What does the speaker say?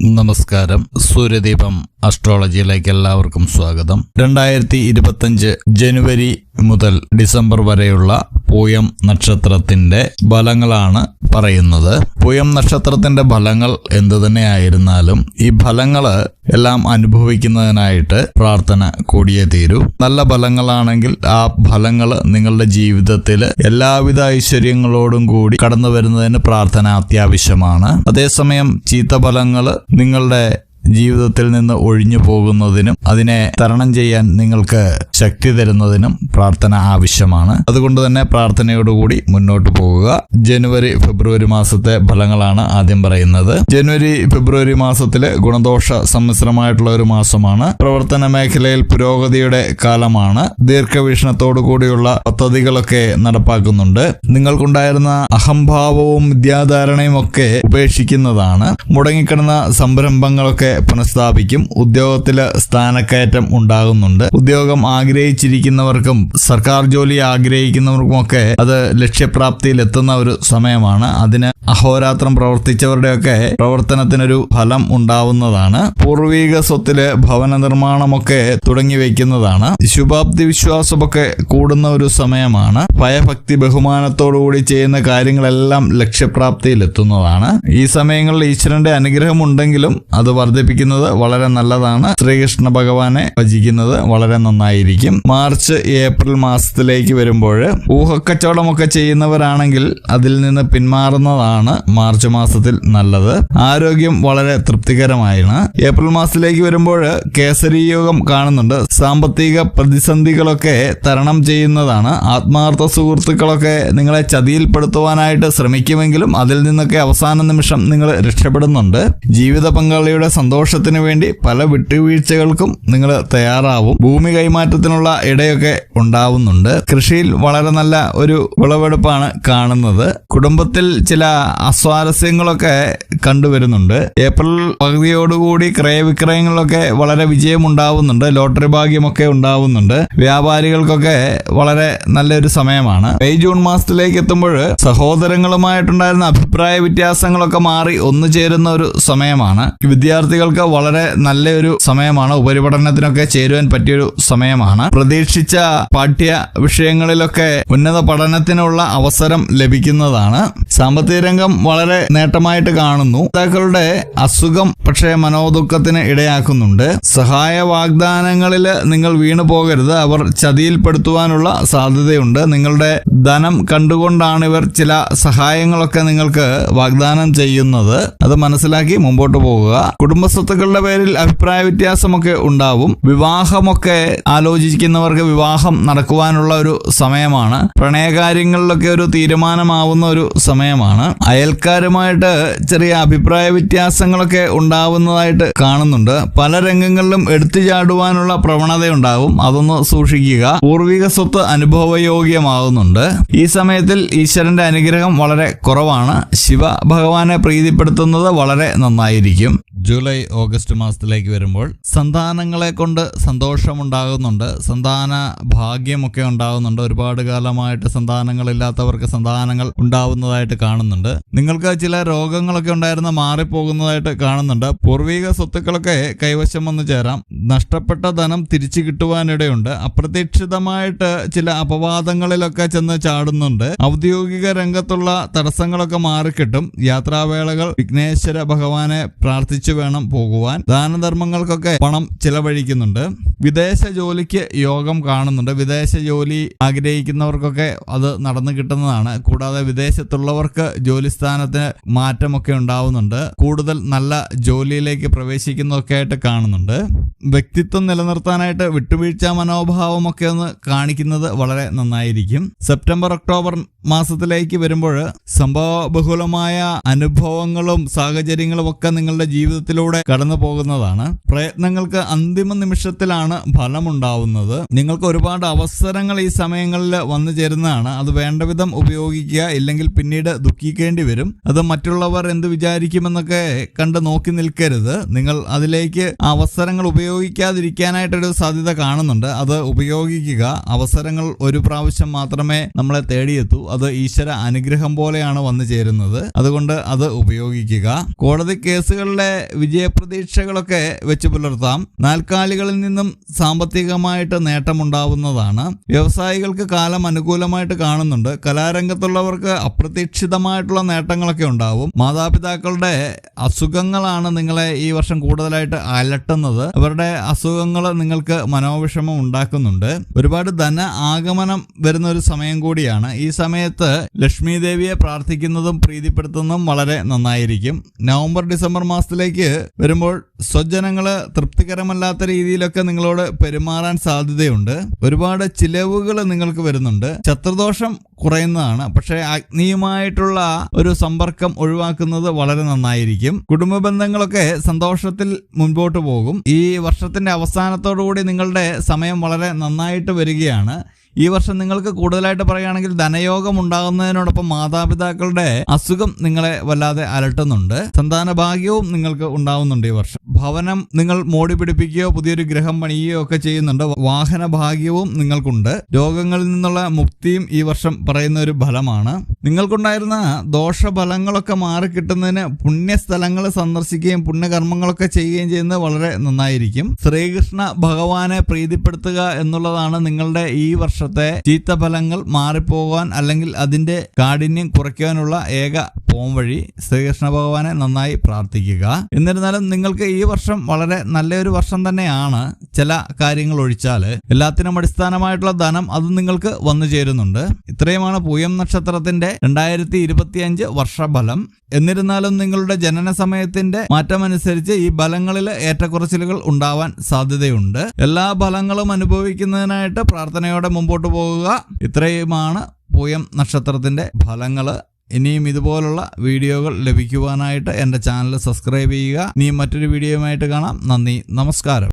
നമസ്കാരം. സൂര്യദീപം അസ്ട്രോളജിയിലേക്ക് എല്ലാവർക്കും സ്വാഗതം. രണ്ടായിരത്തി ഇരുപത്തഞ്ച് ജനുവരി മുതൽ ഡിസംബർ വരെയുള്ള പൂയം നക്ഷത്രത്തിന്റെ ഫലങ്ങളാണ് പറയുന്നത്. പൂയം നക്ഷത്രത്തിന്റെ ഫലങ്ങൾ എന്തു തന്നെയായിരുന്നാലും ഈ ഫലങ്ങൾ എല്ലാം അനുഭവിക്കുന്നതിനായിട്ട് പ്രാർത്ഥന കൂടിയേ തീരൂ. നല്ല ഫലങ്ങളാണെങ്കിൽ ആ ഫലങ്ങൾ നിങ്ങളുടെ ജീവിതത്തിൽ എല്ലാവിധ ഐശ്വര്യങ്ങളോടും കൂടി കടന്നു വരുന്നതിന് പ്രാർത്ഥന അത്യാവശ്യമാണ്. അതേസമയം ചീത്ത ഫലങ്ങൾ നിങ്ങളുടെ ജീവിതത്തിൽ നിന്ന് ഒഴിഞ്ഞു പോകുന്നതിനും അതിനെ തരണം ചെയ്യാൻ നിങ്ങൾക്ക് ശക്തി തരുന്നതിനും പ്രാർത്ഥന ആവശ്യമാണ്. അതുകൊണ്ട് തന്നെ പ്രാർത്ഥനയോടുകൂടി മുന്നോട്ട് പോകുക. ജനുവരി ഫെബ്രുവരി മാസത്തെ ഫലങ്ങളാണ് ആദ്യം പറയുന്നത്. ജനുവരി ഫെബ്രുവരി മാസത്തിലെ ഗുണദോഷ സമ്മിശ്രമായിട്ടുള്ള ഒരു മാസമാണ്. പ്രവർത്തന മേഖലയിൽ പുരോഗതിയുടെ കാലമാണ്. ദീർഘവീക്ഷണത്തോടു കൂടിയുള്ള പദ്ധതികളൊക്കെ നടപ്പാക്കുന്നുണ്ട്. നിങ്ങൾക്കുണ്ടായിരുന്ന അഹംഭാവവും വിദ്യാധാരണയും ഒക്കെ ഉപേക്ഷിക്കുന്നതാണ്. മുടങ്ങിക്കിടന്ന സംരംഭങ്ങളൊക്കെ പുനഃസ്ഥാപിക്കും. ഉദ്യോഗത്തിൽ സ്ഥാനക്കയറ്റം ഉണ്ടാകുന്നുണ്ട്. ഉദ്യോഗം ആഗ്രഹിച്ചിരിക്കുന്നവർക്കും സർക്കാർ ജോലി ആഗ്രഹിക്കുന്നവർക്കുമൊക്കെ അത് ലക്ഷ്യപ്രാപ്തിയിൽ എത്തുന്ന ഒരു സമയമാണ്. അതിന് അഹോരാത്രം പ്രവർത്തിച്ചവരുടെയൊക്കെ പ്രവർത്തനത്തിനൊരു ഫലം ഉണ്ടാവുന്നതാണ്. പൂർവീക സ്വത്തിൽ ഭവന നിർമ്മാണമൊക്കെ തുടങ്ങി വയ്ക്കുന്നതാണ് ശുഭാപ്തി വിശ്വാസമൊക്കെ കൂടുന്ന ഒരു സമയമാണ്. ഭയഭക്തി ബഹുമാനത്തോടുകൂടി ചെയ്യുന്ന കാര്യങ്ങളെല്ലാം ലക്ഷ്യപ്രാപ്തിയിൽ എത്തുന്നതാണ് ഈ സമയങ്ങളിൽ ഈശ്വരന്റെ അനുഗ്രഹം ഉണ്ടെങ്കിലും അത് വർദ്ധിപ്പിക്കുന്നത് വളരെ നല്ലതാണ്. ശ്രീകൃഷ്ണ ഭഗവാനെ ഭജിക്കുന്നത് വളരെ നന്നായിരിക്കും. മാർച്ച് ഏപ്രിൽ മാസത്തിലേക്ക് വരുമ്പോൾ ഊഹക്കച്ചവടമൊക്കെ ചെയ്യുന്നവരാണെങ്കിൽ അതിൽ നിന്ന് പിന്മാറുന്നതാണ് മാർച്ച് മാസത്തിൽ നല്ലത്. ആരോഗ്യം വളരെ തൃപ്തികരമായാണ്. ഏപ്രിൽ മാസത്തിലേക്ക് വരുമ്പോൾ കേസരി യോഗം കാണുന്നുണ്ട്. സാമ്പത്തിക പ്രതിസന്ധികളൊക്കെ തരണം ചെയ്യുന്നതാണ്. ആത്മാർത്ഥ സുഹൃത്തുക്കളൊക്കെ നിങ്ങളെ ചതിയിൽപ്പെടുത്തുവാനായിട്ട് ശ്രമിക്കുമെങ്കിലും അതിൽ നിന്നൊക്കെ അവസാന നിമിഷം നിങ്ങൾ രക്ഷപ്പെടുന്നുണ്ട്. ജീവിത പങ്കാളിയുടെ സന്തോഷത്തിന് വേണ്ടി പല വിട്ടുവീഴ്ചകൾക്കും നിങ്ങൾ തയ്യാറാവും. ഭൂമി കൈമാറ്റത്തിനുള്ള ഇടയൊക്കെ ഉണ്ടാവുന്നുണ്ട്. കൃഷിയിൽ വളരെ നല്ല ഒരു വിളവെടുപ്പാണ് കാണുന്നത്. കുടുംബത്തിൽ ചില അസ്വാരസ്യങ്ങളൊക്കെ കണ്ടുവരുന്നുണ്ട്. ഏപ്രിൽ പകുതിയോടുകൂടി ക്രയവിക്രയങ്ങളിലൊക്കെ വളരെ വിജയമുണ്ടാവുന്നുണ്ട്. ലോട്ടറി ഭാഗ്യമൊക്കെ ഉണ്ടാവുന്നുണ്ട്. വ്യാപാരികൾക്കൊക്കെ വളരെ നല്ലൊരു സമയമാണ്. മെയ് ജൂൺ മാസത്തിലേക്ക് എത്തുമ്പോൾ സഹോദരങ്ങളുമായിട്ടുണ്ടായിരുന്ന അഭിപ്രായ വ്യത്യാസങ്ങളൊക്കെ മാറി ഒന്നു ചേരുന്ന ഒരു സമയമാണ്. വിദ്യാർത്ഥികൾക്ക് വളരെ നല്ലൊരു സമയമാണ്. ഉപരിപഠനത്തിനൊക്കെ ചേരുവാൻ പറ്റിയൊരു സമയമാണ്. പ്രതീക്ഷിച്ച പാഠ്യ വിഷയങ്ങളിലൊക്കെ ഉന്നത പഠനത്തിനുള്ള അവസരം ലഭിക്കുന്നതാണ്. സാമ്പത്തിക രംഗം വളരെ നേട്ടമായിട്ട് കാണുന്നു. നേതാക്കളുടെ അസുഖം പക്ഷേ മനോദുഃഖത്തിന് ഇടയാക്കുന്നുണ്ട്. സഹായ വാഗ്ദാനങ്ങളിൽ നിങ്ങൾ വീണു പോകരുത്. അവർ ചതിയിൽപ്പെടുത്തുവാനുള്ള സാധ്യതയുണ്ട്. നിങ്ങളുടെ ധനം കണ്ടുകൊണ്ടാണ് ഇവർ ചില സഹായങ്ങളൊക്കെ നിങ്ങൾക്ക് വാഗ്ദാനം ചെയ്യുന്നത്. അത് മനസ്സിലാക്കി മുമ്പോട്ട് പോകുക കുടുംബസ്വത്തുക്കളുടെ പേരിൽ അഭിപ്രായ വ്യത്യാസമൊക്കെ ഉണ്ടാവും. വിവാഹമൊക്കെ ആലോചിക്കുന്നവർക്ക് വിവാഹം നടക്കുവാനുള്ള ഒരു സമയമാണ്. പ്രണയകാര്യങ്ങളിലൊക്കെ ഒരു തീരുമാനമാവുന്ന ഒരു സമയമാണ്. അയൽക്കാരുമായിട്ട് ചെറിയ അഭിപ്രായ വ്യത്യാസങ്ങളൊക്കെ ഉണ്ടാവുന്നതായിട്ട് കാണുന്നുണ്ട്. പല രംഗങ്ങളിലും എടുത്തു ചാടുവാനുള്ള പ്രവണതയുണ്ടാവും. അതൊന്ന് സൂക്ഷിക്കുക. പൂർവിക സ്വത്ത് അനുഭവയോഗ്യമാകുന്നുണ്ട് ഈ സമയത്തിൽ ഈശ്വരന്റെ അനുഗ്രഹം വളരെ കുറവാണ്. ശിവ ഭഗവാനെ പ്രീതിപ്പെടുത്തുന്നത് വളരെ നന്നായിരിക്കും. ജൂലൈ ഓഗസ്റ്റ് മാസത്തിലേക്ക് വരുമ്പോൾ സന്താനങ്ങളെ കൊണ്ട് സന്തോഷമുണ്ടാകുന്നുണ്ട്. സന്താന ഭാഗ്യമൊക്കെ ഉണ്ടാകുന്നുണ്ട്. ഒരുപാട് കാലമായിട്ട് സന്താനങ്ങളില്ലാത്തവർക്ക് സന്താനങ്ങൾ ഉണ്ടാവുന്നതായിട്ട് കാണുന്നുണ്ട്. നിങ്ങൾക്ക് ചില രോഗങ്ങളൊക്കെ ഉണ്ടായിരുന്ന മാറിപ്പോകുന്നതായിട്ട് കാണുന്നുണ്ട്. പൂർവിക സ്വത്തുക്കളൊക്കെ കൈവശം വന്നു ചേരാം. നഷ്ടപ്പെട്ട ധനം തിരിച്ചു കിട്ടുവാനിടയുണ്ട്. അപ്രതീക്ഷിതമായിട്ട് ചില അപവാദങ്ങളിലൊക്കെ ചെന്ന് ചാടുന്നുണ്ട്. ഔദ്യോഗിക രംഗത്തുള്ള തടസ്സങ്ങളൊക്കെ മാറിക്കിട്ടും. യാത്രാവേളകൾ വിഘ്നേശ്വര ഭഗവാനെ പ്രാർത്ഥിച്ചു വേണം പോകുവാൻ. ദാനധർമ്മങ്ങൾക്കൊക്കെ പണം ചിലവഴിക്കുന്നുണ്ട്. വിദേശ ജോലിക്ക് യോഗം കാണുന്നുണ്ട്. വിദേശ ജോലി ആഗ്രഹിക്കുന്നവർക്കൊക്കെ അത് നടന്നു കിട്ടുന്നതാണ്. കൂടാതെ വിദേശത്തുള്ളവർക്ക് ജോലി സ്ഥാനത്തിന് മാറ്റമൊക്കെ ഉണ്ടാവുന്നുണ്ട്. കൂടുതൽ നല്ല ജോലിയിലേക്ക് പ്രവേശിക്കുന്നതൊക്കെ ആയിട്ട് കാണുന്നുണ്ട്. വ്യക്തിത്വം നിലനിർത്താനായിട്ട് വിട്ടുവീഴ്ച മനോഭാവമൊക്കെ ഒന്ന് കാണിക്കുന്നത് വളരെ നന്നായിരിക്കും. സെപ്റ്റംബർ ഒക്ടോബർ മാസത്തിലേക്ക് വരുമ്പോൾ സംഭവ ബഹുലമായ അനുഭവങ്ങളും സാഹചര്യങ്ങളും ഒക്കെ നിങ്ങളുടെ ജീവിതത്തിലൂടെ കടന്നു പോകുന്നതാണ്. പ്രയത്നങ്ങൾക്ക് അന്തിമ നിമിഷത്തിലാണ് ഫലമുണ്ടാവുന്നത്. നിങ്ങൾക്ക് ഒരുപാട് അവസരങ്ങൾ ഈ സമയങ്ങളിൽ വന്നു ചേരുന്നതാണ്. അത് വേണ്ട വിധം ഉപയോഗിക്കുക ഇല്ലെങ്കിൽ പിന്നീട് ദുഃഖിക്കേണ്ടി വരും. അത് മറ്റുള്ളവർ എന്ത് വിചാരിക്കുമെന്നൊക്കെ കണ്ട് നോക്കി നിൽക്കരുത്. നിങ്ങൾ അതിലേക്ക് അവസരങ്ങൾ ഉപയോഗിക്കാതിരിക്കാനായിട്ടൊരു സാധ്യത കാണുന്നുണ്ട്. അത് ഉപയോഗിക്കുക. അവസരങ്ങൾ ഒരു പ്രാവശ്യം മാത്രമേ നമ്മളെ തേടിയെത്തൂ. അത് ഈശ്വര അനുഗ്രഹം പോലെയാണ് വന്നു ചേരുന്നത്. അതുകൊണ്ട് അത് ഉപയോഗിക്കുക. കോടതി കേസുകളിലെ വിജയപ്രതീക്ഷകളൊക്കെ വെച്ച് പുലർത്താം. നാൽക്കാലികളിൽ നിന്നും സാമ്പത്തികമായിട്ട് നേട്ടമുണ്ടാവുന്നതാണ്. വ്യവസായികൾക്ക് കാലം അനുകൂലമായിട്ട് കാണുന്നുണ്ട്. കലാരംഗത്തുള്ളവർക്ക് അപ്രതീക്ഷിതമായിട്ടുള്ള നേട്ടങ്ങളൊക്കെ ഉണ്ടാവും. മാതാപിതാക്കളുടെ അസുഖങ്ങളാണ് നിങ്ങളെ ഈ വർഷം കൂടുതലായിട്ട് അലട്ടുന്നത്. അവരുടെ അസുഖങ്ങൾ നിങ്ങൾക്ക് മനോവിഷമം ഉണ്ടാക്കുന്നുണ്ട്. ഒരുപാട് ധന ആഗമനം വരുന്ന ഒരു സമയം കൂടിയാണ്. ഈ സമയത്ത് ലക്ഷ്മി ദേവിയെ പ്രാർത്ഥിക്കുന്നതും പ്രീതിപ്പെടുത്തുന്നതും വളരെ നന്നായിരിക്കും. നവംബർ ഡിസംബർ മാസത്തിലേക്ക് വരുമ്പോൾ സ്വജനങ്ങൾ തൃപ്തികരമല്ലാത്ത രീതിയിലൊക്കെ നിങ്ങളോട് പെരുമാറാൻ സാധ്യതയുണ്ട്. ഒരുപാട് ചിലവുകൾ നിങ്ങൾക്ക് വരുന്നുണ്ട്. ശത്രുദോഷം കുറയുന്നതാണ്. പക്ഷേ അഗ്നിയുമായിട്ടുള്ള ഒരു സമ്പർക്കം ഒഴിവാക്കുന്നത് വളരെ നന്നായിരിക്കും. കുടുംബ ബന്ധങ്ങളൊക്കെ സന്തോഷത്തിൽ മുൻപോട്ട് പോകും. ഈ വർഷത്തിന്റെ അവസാനത്തോടുകൂടി നിങ്ങളുടെ സമയം വളരെ നന്നായിട്ട് വരികയാണ്. ഈ വർഷം നിങ്ങൾക്ക് കൂടുതലായിട്ട് പറയുകയാണെങ്കിൽ ധനയോഗം ഉണ്ടാകുന്നതിനോടൊപ്പം മാതാപിതാക്കളുടെ അസുഖം നിങ്ങളെ വല്ലാതെ അലട്ടുന്നുണ്ട്. സന്താന ഭാഗ്യവും നിങ്ങൾക്ക് ഉണ്ടാവുന്നുണ്ട് ഈ വർഷം. ഭവനം നിങ്ങൾ മോടി പിടിപ്പിക്കുകയോ പുതിയൊരു ഗ്രഹം പണിയുകയോ ഒക്കെ ചെയ്യുന്നുണ്ട്. വാഹന ഭാഗ്യവും നിങ്ങൾക്കുണ്ട്. രോഗങ്ങളിൽ നിന്നുള്ള മുക്തിയും ഈ വർഷം പറയുന്ന ഒരു ഫലമാണ്. നിങ്ങൾക്കുണ്ടായിരുന്ന ദോഷഫലങ്ങളൊക്കെ മാറിക്കിട്ടുന്നതിന് പുണ്യസ്ഥലങ്ങൾ സന്ദർശിക്കുകയും പുണ്യകർമ്മങ്ങളൊക്കെ ചെയ്യുകയും ചെയ്യുന്നത് വളരെ നന്നായിരിക്കും. ശ്രീകൃഷ്ണ ഭഗവാനെ പ്രീതിപ്പെടുത്തുക എന്നുള്ളതാണ് നിങ്ങളുടെ ഈ വർഷത്തെ ചീത്തഫലങ്ങൾ മാറിപ്പോകാൻ അല്ലെങ്കിൽ അതിന്റെ കാഠിന്യം കുറയ്ക്കാനുള്ള ഏക പോംവഴി ശ്രീകൃഷ്ണ ഭഗവാനെ നന്നായി പ്രാർത്ഥിക്കുക. എന്നിരുന്നാലും നിങ്ങൾക്ക് ഈ വർഷം വളരെ നല്ലൊരു വർഷം തന്നെയാണ് ചില കാര്യങ്ങൾ ഒഴിച്ചാൽ. എല്ലാത്തിനും അടിസ്ഥാനമായിട്ടുള്ള ധനം അത് നിങ്ങൾക്ക് വന്നു ചേരുന്നുണ്ട്. ഇത്രയുമാണ് പൂയം നക്ഷത്രത്തിന്റെ രണ്ടായിരത്തി ഇരുപത്തിയഞ്ച് വർഷഫലം. എന്നിരുന്നാലും നിങ്ങളുടെ ജനന സമയത്തിന്റെ മാറ്റമനുസരിച്ച് ഈ ഫലങ്ങളിൽ ഏറ്റക്കുറച്ചിലുകൾ ഉണ്ടാവാൻ സാധ്യതയുണ്ട്. എല്ലാ ഫലങ്ങളും അനുഭവിക്കുന്നതിനായിട്ട് പ്രാർത്ഥനയോടെ മുമ്പോട്ട് പോകുക. ഇത്രയുമാണ് പൂയം നക്ഷത്രത്തിന്റെ ഫലങ്ങൾ. ഇനിയും ഇതുപോലുള്ള വീഡിയോകൾ ലഭിക്കുവാനായിട്ട് എന്റെ ചാനൽ സബ്സ്ക്രൈബ് ചെയ്യുക. ഇനിയും മറ്റൊരു വീഡിയോയുമായിട്ട് കാണാം. നന്ദി. നമസ്കാരം.